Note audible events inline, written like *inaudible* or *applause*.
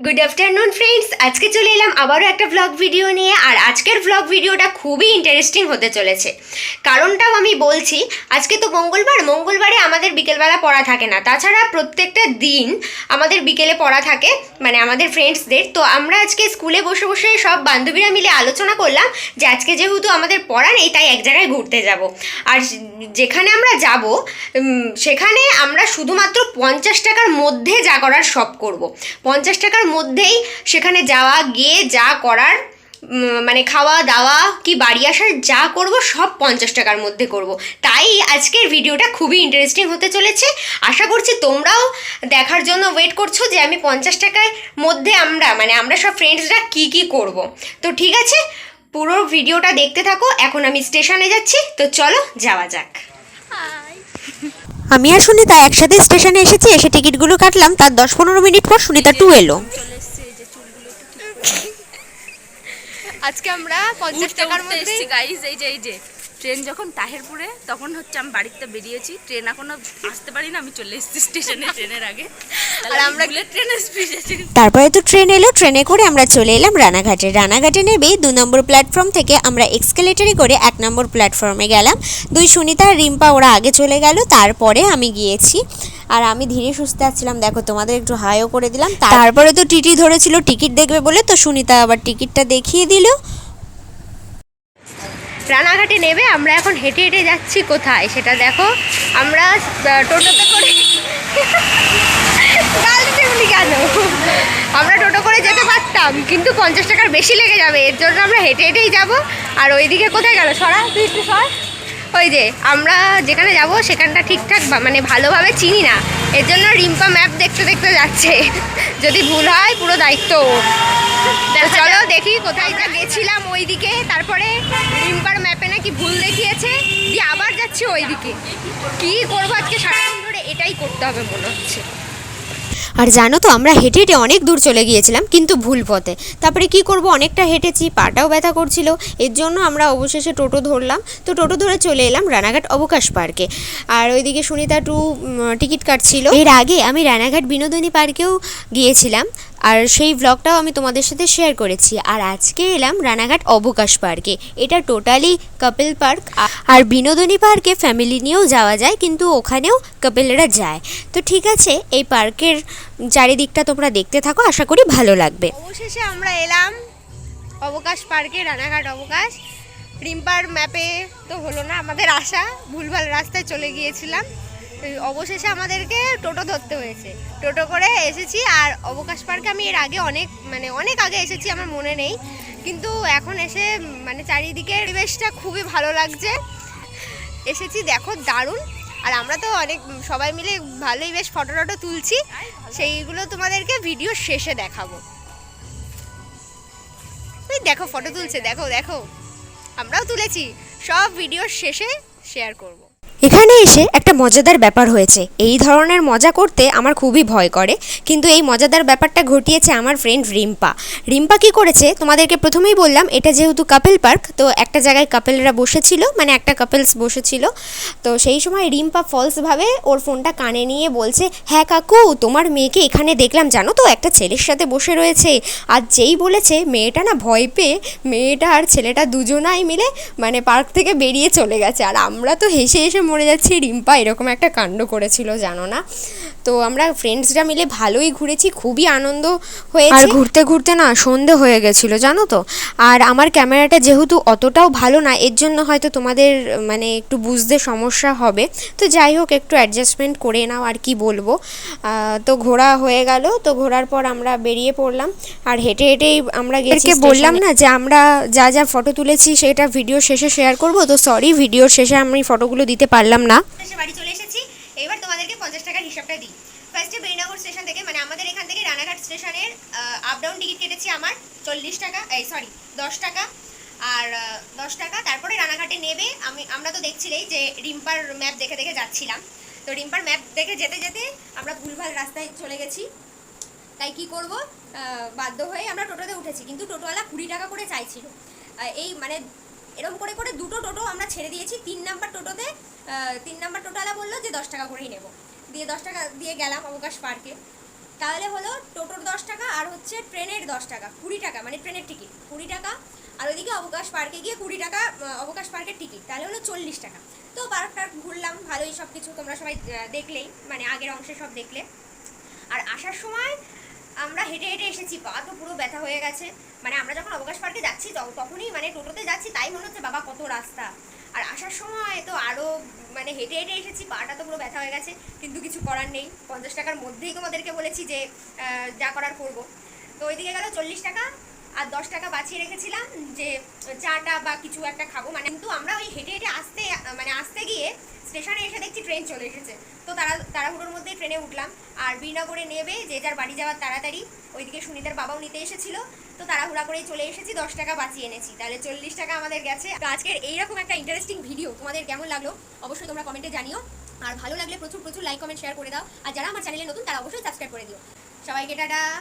Good afternoon friends আজকে চলে এলাম আবারও একটা ভ্লগ ভিডিও নিয়ে, আর আজকের ভ্লগ ভিডিওটা খুবই ইন্টারেস্টিং হতে চলেছে। কারণটাও আমি বলছি, আজকে তো মঙ্গলবার, মঙ্গলবারে আমাদের বিকেলবেলা পড়া থাকে না। তাছাড়া প্রত্যেকটা দিন আমাদের বিকেলে পড়া থাকে মানে আমাদের ফ্রেন্ডসদের তো আমরা আজকে স্কুলে বসে বসে সব বান্ধবীরা মিলে আলোচনা করলাম যে আজকে যেহেতু আমাদের পড়া নেই, তাই এক জায়গায় ঘুরতে যাব। আর যেখানে আমরা যাব সেখানে আমরা শুধুমাত্র পঞ্চাশ টাকার মধ্যে যা করার সব করব। পঞ্চাশ টাকার মধ্যেই সেখানে যাওয়া, গিয়ে যা করার মানে খাওয়া দাওয়া কি বাড়ি আসার যা করব সব পঞ্চাশ টাকার মধ্যে করব। তাই আজকের ভিডিওটা খুবই ইন্টারেস্টিং হতে চলেছে। আশা করছি তোমরাও দেখার জন্য ওয়েট করছ যে আমি পঞ্চাশ টাকার মধ্যে আমরা মানে আমরা সব ফ্রেন্ডসরা কি কি করব। তো ঠিক আছে, পুরো ভিডিওটা দেখতে থাকো। এখন আমি স্টেশনে যাচ্ছি। তো চলো, যাওয়া যাক। *laughs* আমি আর সুনিতা একসাথে স্টেশনে এসেছি এসে টিকিটগুলো কাটলাম তার দশ পনেরো মিনিট পর সুনিতা টু এলো। আজকে আমরা পঞ্চাশ টাকার মধ্যে এই যে এই যে ট্রেন যখন তাহেরপুরে তখন হচ্ছে আমি বাড়িতে বেরিয়েছি। ট্রেন এখনও আসতে পারি না আমি চলে এসেছি স্টেশনে ট্রেনের আগে। আর আমরা বুলেট ট্রেনে এসেছি তারপরে তো ট্রেন এলো ট্রেনে করে আমরা চলে এলাম রানাঘাটে। রানাঘাটে নেবেই দু নম্বর প্ল্যাটফর্ম থেকে আমরা এক্সকেলেটারে করে এক নম্বর প্ল্যাটফর্মে গেলাম। দুই সুনিতা আর রিম্পা ওরা আগে চলে গেল তারপরে আমি গিয়েছি। আর আমি ধীরে সুস্থে আসছিলাম দেখো তোমাদের একটু হাইও করে দিলাম। তারপরে তো টিটি ধরেছিল টিকিট দেখবে বলে তো সুনিতা আবার টিকিটটা দেখিয়ে দিল। রানাঘাটে নেবে, আমরা এখন হেঁটে হেঁটে যাচ্ছি কোথায় সেটা দেখো। আমরা টোটোতে করে কেন? আমরা টোটো করে যেতে পারতাম, কিন্তু পঞ্চাশ টাকার বেশি লেগে যাবে, এর জন্য আমরা হেঁটে হেঁটেই যাব। আর ওইদিকে কোথায় গেল? সরা, তুই একটু সর। ওই যে, আমরা যেখানে যাব সেখানটা ঠিকঠাক মানে ভালোভাবে চিনি না। এর জন্য রিম্পা ম্যাপ দেখতে দেখতে যাচ্ছে। যদি ভুল হয়, পুরো দায়িত্ব। চলো দেখি কোথায় যা গেছিলাম ওইদিকে। তারপরে রিম্পার ম্যাপে নাকি ভুল দেখিয়েছে। দিয়ে আবার যাচ্ছি ওই দিকে কী করব আজকে সারাদিন ধরে এটাই করতে হবে মনে হচ্ছে। আর জানো তো, আমরা হেঁটে হেঁটে অনেক দূর চলে গিয়েছিলাম, কিন্তু ভুল পথে। তারপরে কি করব? অনেকটা হেঁটেছি, পাটাও ব্যথা করছিল। এর জন্য আমরা অবশেষে টোটো ধরলাম। তো টোটো ধরে চলে এলাম রানাঘাট অবকাশ পার্কে। আর ওইদিকে সুনিতা টু টিকিট কাটছিল। এর আগে আমি রানাঘাট বিনোদনী পার্কেও গিয়েছিলাম। আর সেই ব্লগটাও আমি তোমাদের সাথে শেয়ার করেছি। আর আজকে এলাম রানাঘাট অবকাশ পার্কে। এটা টোটালি কাপেল পার্ক আর বিনোদনী পার্কে ফ্যামিলি নিয়েও যাওয়া যায়, কিন্তু ওখানেও কাপেলরা যায়। তো ঠিক আছে, এই পার্কের চারিদিকটা তোমরা দেখতে থাকো, আশা করি ভালো লাগবে। অবশেষে আমরা এলাম অবকাশ পার্কে, রানাঘাট অবকাশ। রিম্পার ম্যাপে তো হলো না আমাদের আশা, ভুলভাল রাস্তায় চলে গিয়েছিলাম। অবশেষে আমাদেরকে টোটো ধরতে হয়েছে। টোটো করে এসেছি আর অবকাশ পার্কে আমি এর আগে অনেক মানে অনেক আগে এসেছি আমার মনে নেই। কিন্তু এখন এসে মানে চারিদিকের পরিবেশটা খুবই ভালো লাগছে। এসেছি, দেখো, দারুণ। আর আমরা তো অনেক, সবাই মিলে ভালোই বেশ ফটো টটো তুলছি। সেইগুলো তোমাদেরকে ভিডিও শেষে দেখাবো। ওই দেখো, ফটো তুলছে, দেখো দেখো। আমরাও তুলেছি। সব ভিডিও শেষে শেয়ার করব। এখানে এসে একটা মজাদার ব্যাপার হয়েছে। এই ধরনের মজা করতে আমার খুবই ভয় করে, কিন্তু এই মজাদার ব্যাপারটা ঘটিয়েছে আমার ফ্রেন্ড রিম্পা। রিম্পা কি করেছে? তোমাদেরকে প্রথমেই বললাম, এটা যেহেতু কাপেল পার্ক তো একটা জায়গায় কাপেলরা বসেছিল মানে একটা কাপেলস বসেছিল। তো সেই সময় রিম্পা ফলসভাবে ওর ফোনটা কানে নিয়ে বলছে হ্যাঁ কাকু, তোমার মেয়েকে এখানে দেখলাম, জানো তো, একটা ছেলের সাথে বসে রয়েছে। আর যেই বলেছে, মেয়েটা না ভয় পেয়ে, মেয়েটা আর ছেলেটা দুজনাই মিলে মানে পার্ক থেকে বেরিয়ে চলে গেছে। আর আমরা তো হেসে হেসে মরে যাচ্ছি রিম্পা এরকম একটা কাণ্ড করেছিল জানো না? তো আমরা ফ্রেন্ডসরা মিলে ভালোই ঘুরেছি খুবই আনন্দ হয়েছে। আর ঘুরতে ঘুরতে না সন্ধে হয়ে গেছিল জানো তো? আর আমার ক্যামেরাটা যেহেতু অতটাও ভালো না এর জন্য হয়তো তোমাদের মানে একটু বুঝতে সমস্যা হবে। তো যাই হোক একটু অ্যাডজাস্টমেন্ট করে নাও আর কি বলব। তো ঘোরা হয়ে গেল তো ঘোরার পর আমরা বেরিয়ে পড়লাম। আর হেঁটে হেঁটেই আমরা গেছি বললাম না যে আমরা যা যা ফটো তুলেছি সেটা ভিডিও শেষে শেয়ার করব? তো সরি ভিডিওর শেষে আমি ফটোগুলো দিতে পারলাম না। বাড়ি চলে এসেছি। এবার তোমাদেরকে পঞ্চাশ টাকার হিসাবটা দিই। ফার্স্টে বেরিনগর স্টেশন থেকে মানে আমাদের এখান থেকে রানাঘাট স্টেশনের আপ ডাউন টিকিট কেটেছি আমার। চল্লিশ টাকা এই সরি দশ টাকা। আর দশ টাকা। তারপরে রানাঘাটে নেবে আমি আমরা তো দেখছিলেই যে রিম্পার ম্যাপ দেখে দেখে যাচ্ছিলাম। তো রিম্পার ম্যাপ দেখে যেতে যেতে আমরা ভুলভাল রাস্তায় চলে গেছি। তাই কি করব? বাধ্য হয়ে আমরা টোটোতে উঠেছি। কিন্তু টোটোওয়ালা কুড়ি টাকা করে চাইছিল। এই মানে এরকম করে করে দুটো টোটো আমরা ছেড়ে দিয়েছি। তিন নাম্বার আহ, তিন নাম্বার টোটোওয়ালা বলল যে দশ টাকা করেই নেব। দিয়ে দশ টাকা দিয়ে গেলাম অবকাশ পার্কে। তাহলে হলো টোটোর দশ টাকা আর হচ্ছে ট্রেনের দশ টাকা, কুড়ি টাকা মানে ট্রেনের টিকিট, কুড়ি টাকা। আর ওইদিকে অবকাশ পার্কে গিয়ে কুড়ি টাকা অবকাশ পার্কের টিকিট, তাহলে হলো চল্লিশ টাকা। তো পার্ক টার্ক ঘুরলাম, ভালোই সব কিছু তোমরা সবাই দেখলেই মানে আগের অংশে সব দেখলে। আর আসার সময় আমরা হেঁটে হেঁটে এসেছি, পা তো পুরো ব্যথা হয়ে গেছে। মানে আমরা যখন অবকাশ পার্কে যাচ্ছি, তখ- তখনই মানে টোটোতে যাচ্ছি, তাই মনে হচ্ছে, বাবা, কত রাস্তা। আর আসার সময় তো আরও মানে হেঁটে হেঁটে এসেছি, পাটা তো পুরো ব্যথা হয়ে গেছে, কিন্তু কিছু করার নেই। পঞ্চাশ টাকার মধ্যেই তোমাদেরকে বলেছি যে যা করার করব। তো ওইদিকে গেল চল্লিশ টাকা, আর দশ টাকা বাঁচিয়ে রেখেছিলাম যে, চাটা বা কিছু একটা খাব। মানে কিন্তু আমরা ওই হেঁটে হেঁটে আসতে স্টেশনে এসে দেখছি ট্রেন চলে এসেছে। তো তারা, তাড়াহুড়োর মধ্যেই ট্রেনে উঠলাম। আর বীরনগরে নেবে যে যার বাড়ি যাওয়ার তাড়াতাড়ি, ওইদিকে সুনিতার বাবাও নিতে এসেছিল। তো তাড়াহুড়া করেই চলে এসেছি, দশ টাকা বাঁচিয়ে এনেছি। তাহলে চল্লিশ টাকা আমাদের গেছে। তো আজকের এইরকম একটা ইন্টারেস্টিং ভিডিও তোমাদের কেমন লাগল অবশ্যই তোমরা কমেন্টে জানিও। আর ভালো লাগলে প্রচুর প্রচুর লাইক কমেন্ট শেয়ার করে দাও। আর যারা আমার চ্যানেলে নতুন, তারা অবশ্যই সাবস্ক্রাইব করে দিও। সবাইকে টাটা!